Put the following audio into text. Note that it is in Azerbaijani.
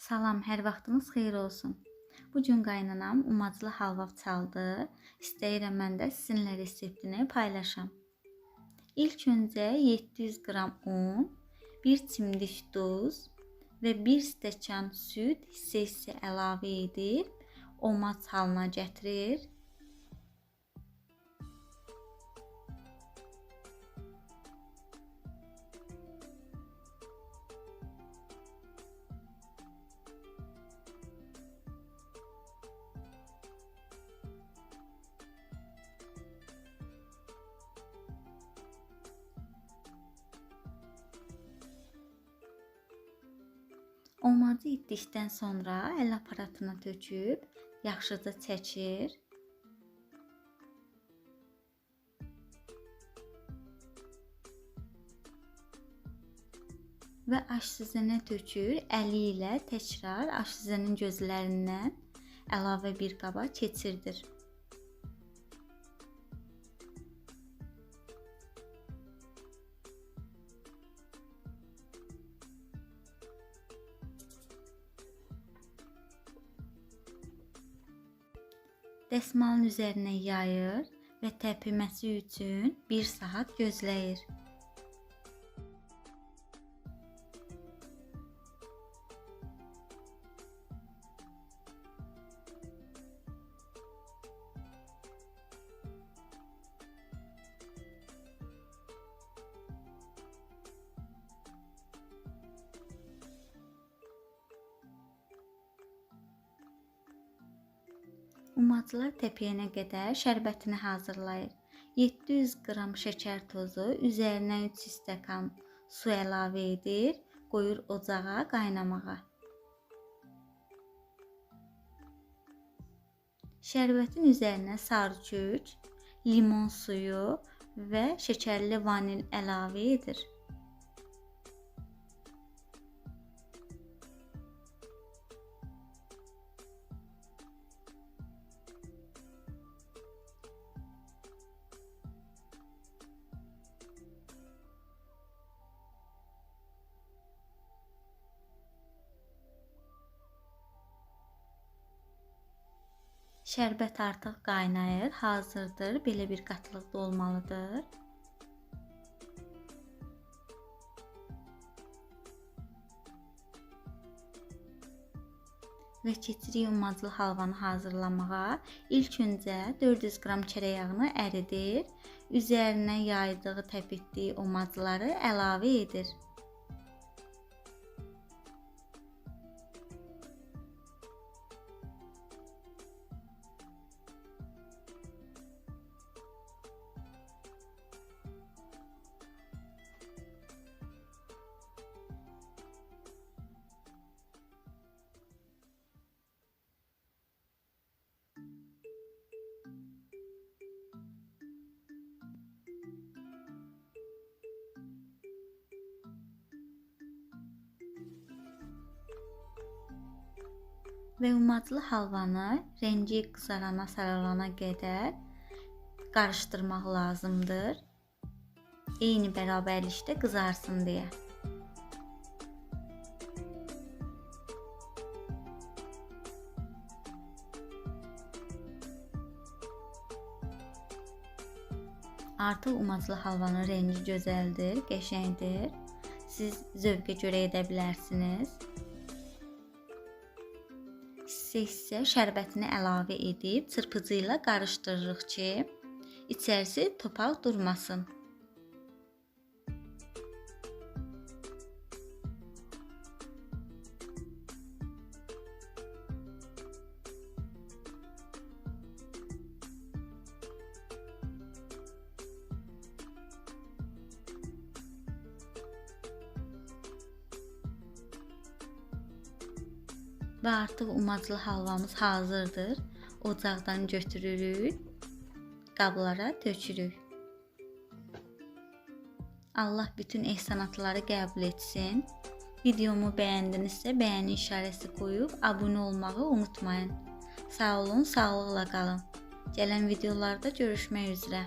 Salam, hər vaxtınız xeyir olsun. Bu gün qaynanam umaclı halva çaldı. İstəyirəm mən də sizinlə reseptini paylaşam. İlk öncə 700 qram un, 1 çimdik duz və 1 stəkan süd hissə-hissə əlavə edib omac halına gətirir. Omacı itdikdən sonra əl aparatına töküb yaxşıca çəkir. və aşsizənə tökür. Əli ilə təkrar aşsizənin gözlərindən əlavə bir qaba keçirdir. Dəsmalın üzərinə yayır və təpiməsi üçün 1 saat gözləyir. Umaclar təpiyənə qədər şərbətini hazırlayır. 700 qram şəkər tozu, üzərinə 3 stəkan su əlavə edir, qoyur ocağa qaynamağa. Şərbətin üzərinə sarı kök, limon suyu və şəkərli vanil əlavə edir. Şərbət artıq qaynayır, hazırdır. Belə bir qatılıqda olmalıdır. və keçirik umaclı halvanı hazırlamağa. İlk öncə 400 qram çörək yağını əridir. Üzərinə yaydığı, təpitdiyi umacları əlavə edir. Və umaclı halvanı rəngi qızarana, saralana qədər qarışdırmaq lazımdır. Eyni bərabərlikdə qızarsın deyə. Artıq umaclı halvanın rəngi gözəldir, qəşəngdir. Siz zövqə görə edə bilərsiniz hissə-hissə şərbətini əlavə edib çırpıcı ilə qarışdırırıq ki, içərisi topaq durmasın. Və artıq umaclı halvamız hazırdır. Ocaqdan götürürük, qablara tökürük. Allah bütün ehsanatları qəbul etsin. Videomu bəyəndinizsə bəyəni işarəsi qoyub abunə olmağı unutmayın. Sağ olun, sağlıqla qalın. Gələn videolarda görüşmək üzrə.